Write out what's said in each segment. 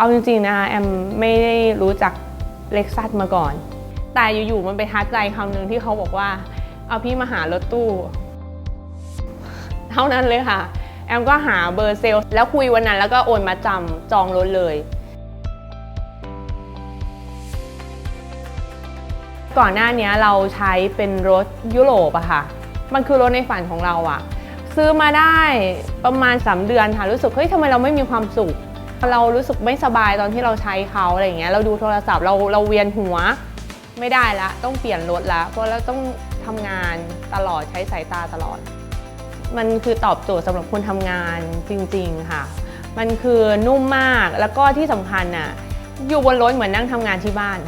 เอาจริงๆนะคะแอมไม่ได้รู้จักเล็กซัสมาก่อน แต่อยู่ๆมันไปทัดใจคำหนึ่งที่เขาบอกว่า เอาพี่มาหารถตู้ เท่านั้นเลยค่ะ แอมก็หาเบอร์เซลล์แล้วคุยวันนั้นแล้วก็โอนมาจำจองรถเลย ก่อนหน้านี้เราใช้เป็นรถยุโรปอะค่ะ มันคือรถในฝันของเราอะซื้อมาได้ประมาณ 3 เดือนค่ะ รู้สึกเฮ้ยทำไมเราไม่มีความสุข เรารู้สึกไม่สบายตอนที่เราใช้เขาอะไรอย่างเงี้ยเราดูโทรศัพท์เราเราเวียนหัวไม่ได้ละ ต้องเปลี่ยนรถละ เพราะเราต้องทำงานตลอดใช้สายตาตลอด มันคือตอบโจทย์สำหรับคนทำงานจริง ๆค่ะ มันคือนุ่มมากแล้วก็ที่สำคัญน่ะอยู่บนรถเหมือนนั่งทำงานที่บ้าน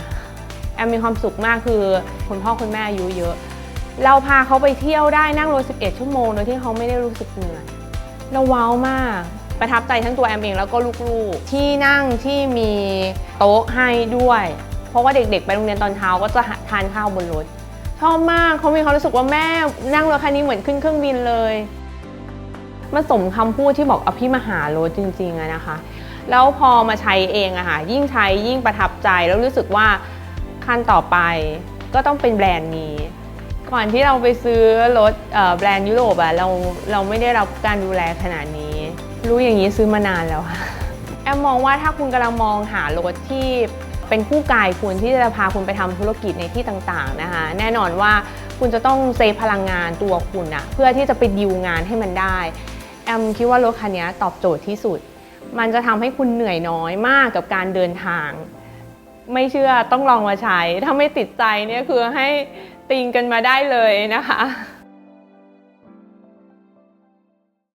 แอมมีความสุขมากคือคุณพ่อคุณแม่อายุเยอะ เราพาเขาไปเที่ยวได้นั่งรถ 11 ชั่วโมงโดยที่เขาไม่ได้รู้สึกเหนื่อยเราว้าวมาก ประทับใจทั้งตัวแอมเองแล้วก็ลูกๆ ที่นั่งที่มีโต๊ะให้ด้วย เพราะว่าเด็กๆ ไปโรงเรียนตอนเช้าก็จะทานข้าวบนรถชอบมากเขามีความรู้สึกว่าแม่นั่งรถคันนี้เหมือนขึ้นเครื่องบินเลยมันสมคำพูดที่บอกอภิมหารถจริงๆอะนะคะ แล้วพอมาใช้เองอะค่ะ ยิ่งใช้ยิ่งประทับใจ แล้วรู้สึกว่าขั้นต่อไปก็ต้องเป็นแบรนด์นี้ ก่อนที่เราไปซื้อรถแบรนด์ยุโรปอะเราเราไม่ได้รับการดูแลขนาดนี้ รู้อย่างนี้ซื้อมานานแล้วค่ะ แอมมองว่าถ้าคุณกำลังมองหารถที่เป็นคู่กายคุณที่จะพาคุณไปทำธุรกิจในที่ต่างๆนะคะ แน่นอนว่าคุณจะต้องเซฟพลังงานตัวคุณอะเพื่อที่จะไปดิวงานให้มันได้ แอมคิดว่ารถคันนี้ตอบโจทย์ที่สุด มันจะทำให้คุณเหนื่อยน้อยมากกับการเดินทาง ไม่เชื่อต้องลองมาใช้ ถ้าไม่ติดใจเนี่ยคือให้ติงกันมาได้เลยนะคะ